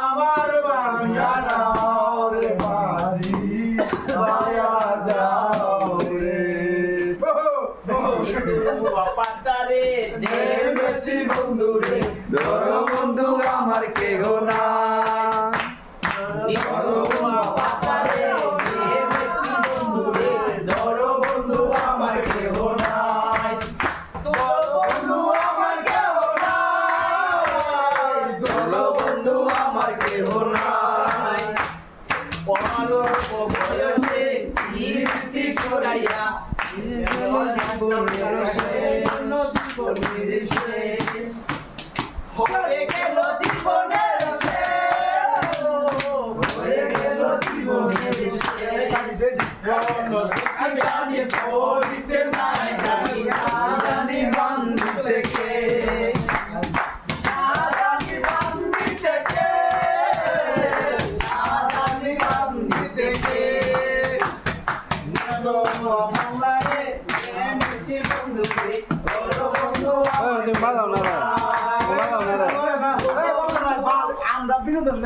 আমার বাঙ্গানাও রে মাঝি দয়া যাও রে নেমেছি বন্ধু রে ধর বন্ধু আমার কেহ না অল্প বয়সে কীর্তি শেষ হয়ে গেল জীবনের হয়ে গেল জীবনের কোন জানি বলিতে নাই। আমরা বিনোদন